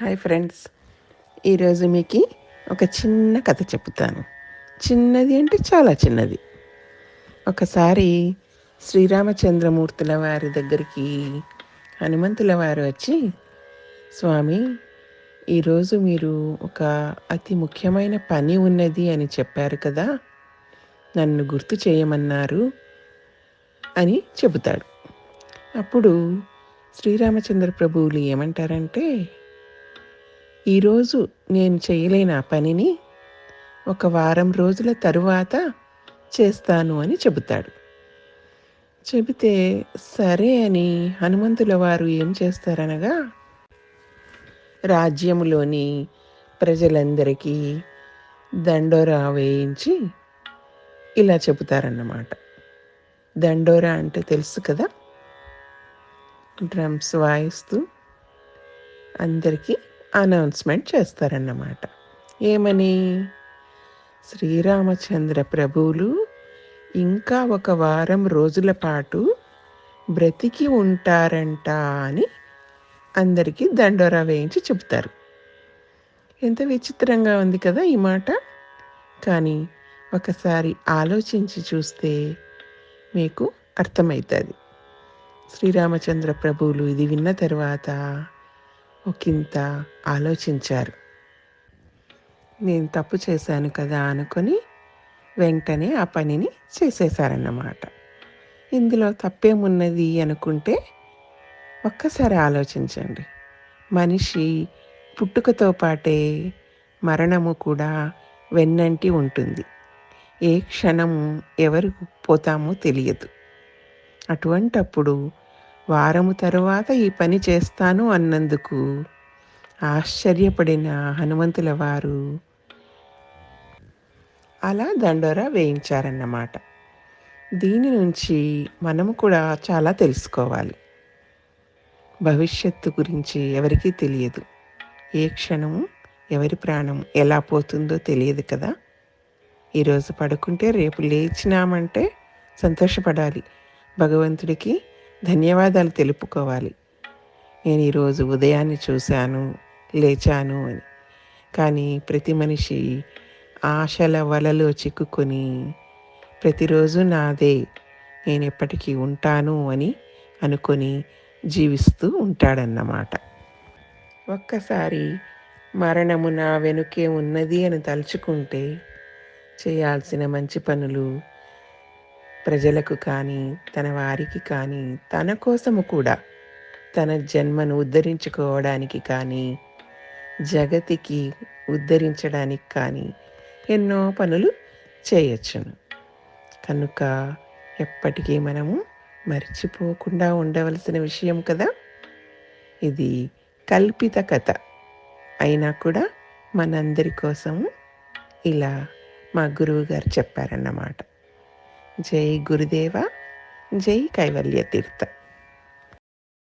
Hi friends. ఈరోజు మీకు ఒక చిన్న కథ చెప్తాను చిన్నది అంటే చాలా చిన్నది. ఒకసారి శ్రీరామచంద్రమూర్తుల వారి దగ్గరికి హనుమంతుల వారు వచ్చి స్వామి ఈరోజు మీరు ఒక అతి ముఖ్యమైన పని ఉన్నది అని చెప్పారు కదా నన్ను గుర్తు చేయమన్నారు అని చెబుతాడు. అప్పుడు శ్రీరామచంద్ర ప్రభువులు ఏమంటారంటే ఈరోజు నేను చేయలేని ఆ పనిని ఒక వారం రోజుల తరువాత చేస్తాను అని చెబుతాడు. చెబితే సరే అని హనుమంతుల వారు ఏం చేస్తారనగా రాజ్యములోని ప్రజలందరికీ దండోరా వేయించి ఇలా చెబుతారన్నమాట. దండోరా అంటే తెలుసు కదా? డ్రమ్స్ వాయిస్తూ అందరికీ అనౌన్స్మెంట్ చేస్తారన్నమాట. ఏమని? శ్రీరామచంద్ర ప్రభువులు ఇంకా ఒక వారం రోజుల పాటు బ్రతికి ఉంటారంట అని అందరికీ దండోరా వేయించి చెబుతారు. ఎంత విచిత్రంగా ఉంది కదా ఈ మాట. కానీ ఒకసారి ఆలోచించి చూస్తే మీకు అర్థమవుతుంది. శ్రీరామచంద్ర ప్రభువులు ఇది విన్న తర్వాత ఒకంత ఆలోచించారు. నేను తప్పు చేశాను కదా అనుకొని వెంటనే ఆ పనిని చేసేశారన్నమాట. ఇందులో తప్పేమున్నది అనుకుంటే ఒక్కసారి ఆలోచించండి. మనిషి పుట్టుకతో పాటే మరణము కూడా వెన్నంటి ఉంటుంది. ఏ క్షణము ఎవరు పోతామో తెలియదు. అటువంటప్పుడు వారము తరువాత ఈ పని చేస్తాను అన్నందుకు. ఆశ్చర్యపడిన హనుమంతుల వారు అలా దండోరా వేయించారన్నమాట. దీని నుంచి మనము కూడా చాలా తెలుసుకోవాలి. భవిష్యత్తు గురించి ఎవరికీ తెలియదు. ఏ క్షణము ఎవరి ప్రాణం ఎలా పోతుందో తెలియదు కదా. ఈరోజు పడుకుంటే రేపు లేచినామంటే సంతోషపడాలి. భగవంతుడికి ధన్యవాదాలు తెలుపుకోవాలి. నేను ఈరోజు ఉదయాన్నే చూశాను లేచాను అని. కానీ ప్రతి మనిషి ఆశల వలలో చిక్కుకొని ప్రతిరోజు నాదే నేను ఎప్పటికీ ఉంటాను అని అనుకొని జీవిస్తూ ఉంటాడన్నమాట. ఒక్కసారి మరణము నా వెనుకే ఉన్నది అని తలుచుకుంటే చేయాల్సిన మంచి పనులు ప్రజలకు కానీ తన వారికి కానీ తన కోసము కూడా తన జన్మను ఉద్ధరించుకోవడానికి కానీ జగతికి ఉద్ధరించడానికి కానీ ఎన్నో పనులు చేయొచ్చును. కనుక ఎప్పటికీ మనము మర్చిపోకుండా ఉండవలసిన విషయం కదా? ఇది కల్పిత కథ. అయినా కూడా మనందరి కోసము ఇలా మా గురువు గారు చెప్పారన్నమాట. జై గురుదేవ జై కైవల్య తీర్థ.